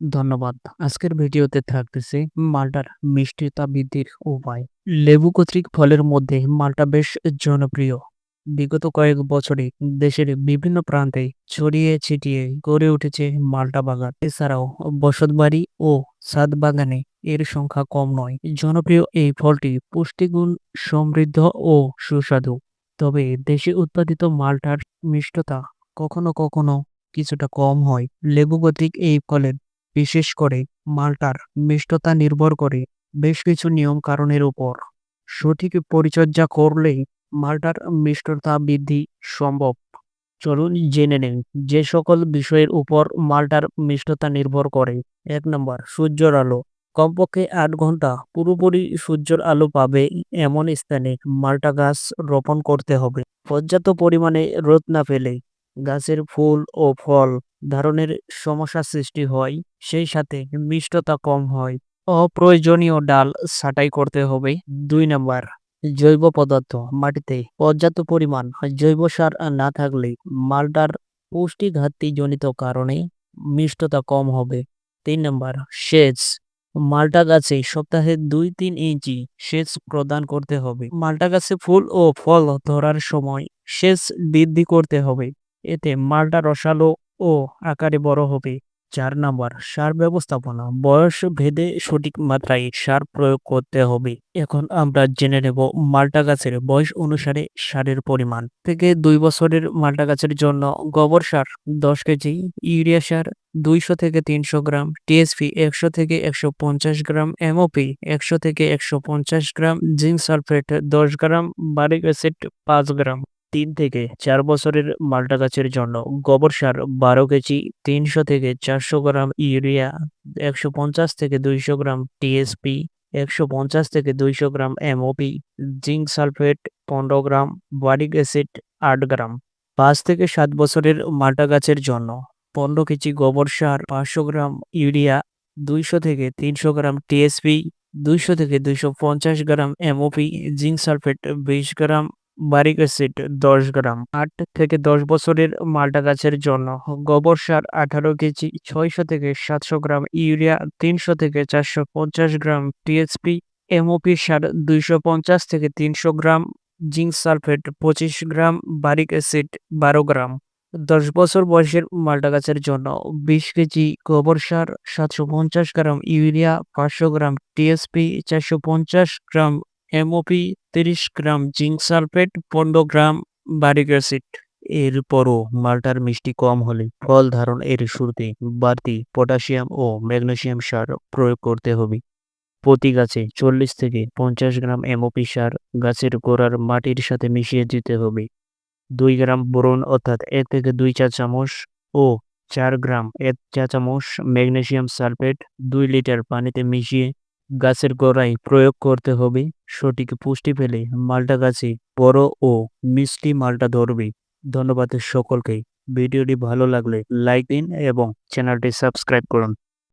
ধন্যবাদ। আজকের ভিডিওতে থাকতেছে মালটার মিষ্টিতা বৃদ্ধির উপায়। লেবু কর্তৃক ফলের মধ্যে মালটা বেশ জনপ্রিয়। বিগত কয়েক বছরে দেশের বিভিন্ন প্রান্তে ছড়িয়ে ছিটিয়ে গড়ে উঠেছে মালটা বাগান। এছাড়াও বসতবাড়ি ও ছাদ বাগানে এর সংখ্যা কম নয়। জনপ্রিয় এই ফলটি পুষ্টিগুণ, সমৃদ্ধ ও সুস্বাদু। তবে দেশে উৎপাদিত মালটার মিষ্টতা কখনো কখনো কিছুটা কম হয়। লেবু কর্তৃক এই ফলের বিশেষ করে মালটার মিষ্টতা নির্ভর করে বেশ কিছু নিয়ম কারণের উপর। সঠিক পরিচর্যা করলেই মাল্টার মিষ্টতা বৃদ্ধি সম্ভব। চলুন জেনে নেন যে সকল বিষয়ের উপর মালটার মিষ্টতা নির্ভর করে। এক নম্বর, সূর্যের আলো। কমপক্ষে আট ঘণ্টা পুরোপুরি সূর্যের আলো পাবে এমন স্থানে মাল্টা গাছ রোপণ করতে হবে। পর্যাপ্ত পরিমাণে রোদ না পেলে গাছের ফুল ও ফল ধারণের সমস্যা সৃষ্টি হয়, সেই সাথে মিষ্টতা কম হয়। অপ্রয়োজনীয় ডাল ছাঁটাই করতে হবে। দুই নাম্বার, জৈব পদার্থ মাটিতে পর্যাপ্ত পরিমাণ জৈব সার না থাকলে মালটার পুষ্টি ঘাটতি জনিত কারণে মিষ্টতা কম হবে। তিন নাম্বার, সেচ, মালটা গাছে সপ্তাহে দুই তিন ইঞ্চি সেচ প্রদান করতে হবে। মালটা গাছে ফুল ও ফল ধরার সময় সেচ বৃদ্ধি করতে হবে। এতে মালটা রসালো ও আকারে বড় হবে চার নাম্বার সার ব্যবস্থাপনা, বয়স ভেদে সঠিক মাত্রায় সার প্রয়োগ করতে হবে। এখন আমরা জেনে নেব মালটা গাছের বয়স অনুসারে সারের পরিমাণ। থেকে দুই বছরের মালটা গাছের জন্য গোবর সার দশ কেজি, ইউরিয়া সার দুইশো থেকে তিনশো গ্রাম টিএসপি একশো থেকে একশো পঞ্চাশ গ্রাম এমওপি একশো থেকে একশো পঞ্চাশ গ্রাম, জিঙ্ক সালফেট দশ গ্রাম, বারিক অ্যাসিড পাঁচ গ্রাম। তিন থেকে চার বছরের মালটা গাছের জন্য। গোবর সার বারো কেজি, তিনশো থেকে চারশো গ্রাম ইউরিয়া, একশো পঞ্চাশ থেকে দুইশো গ্রাম টিএসপি একশো পঞ্চাশ থেকে দুইশো গ্রাম এমওপি জিঙ্ক সালফেট পনেরো গ্রাম, বারিক অ্যাসিড আট গ্রাম। পাঁচ থেকে সাত বছরের মালটা গাছের জন্য। পনেরো কেজি গোবর সার পাঁচশো গ্রাম ইউরিয়া, দুইশো থেকে তিনশো গ্রাম টিএসপি দুইশো থেকে দুইশো পঞ্চাশ গ্রাম এমওপি জিঙ্ক সালফেট বিশ গ্রাম বারিক অ্যাসিড দশ গ্রাম। আট থেকে দশ বছরের মালটা গাছের জন্য। গোবর সার আঠারো কেজি, ছয়শো থেকে সাতশো গ্রাম। ইউরিয়া তিনশো থেকে চারশো পঞ্চাশ গ্রাম। টিএসপি এমওপি সার দুইশো পঞ্চাশ থেকে তিনশো গ্রাম। জিঙ্ক সালফেট পঁচিশ গ্রাম। বারিক অ্যাসিড বারো গ্রাম। দশ বছর বয়সের মালটা গাছের জন্য। বিশ কেজি গোবর সার সাতশো পঞ্চাশ গ্রাম। ইউরিয়া পাঁচশো গ্রাম। টিএসপি চারশো পঞ্চাশ গ্রাম। এমওপি তিরিশ গ্রাম জিঙ্ক সালফেট, পনেরো গ্রাম বারিক অ্যাসিড। এরপরও মালটার মিষ্টি কম হলে ফল ধারণ এর শুরুতে বাড়তি পটাশিয়াম ও ম্যাগনেসিয়াম সার প্রয়োগ করতে হবে। প্রতি গাছে চল্লিশ থেকে পঞ্চাশ গ্রাম এমওপি সার গাছের গোড়ার মাটির সাথে মিশিয়ে দিতে হবে। দুই গ্রাম বোরন অর্থাৎ এক থেকে দুই চা চামচ ও চার গ্রাম এক চা চামচ ম্যাগনেশিয়াম সালফেট দুই লিটার পানিতে মিশিয়ে গাছের গোড়ায় প্রয়োগ করতে হবে। সঠিক পুষ্টি পেলে মালটা গাছে বড় ও মিষ্টি মালটা ধরবে। ধন্যবাদ সকলকে। ভিডিওটি ভালো লাগলে লাইক দিন এবং চ্যানেলটি সাবস্ক্রাইব করুন।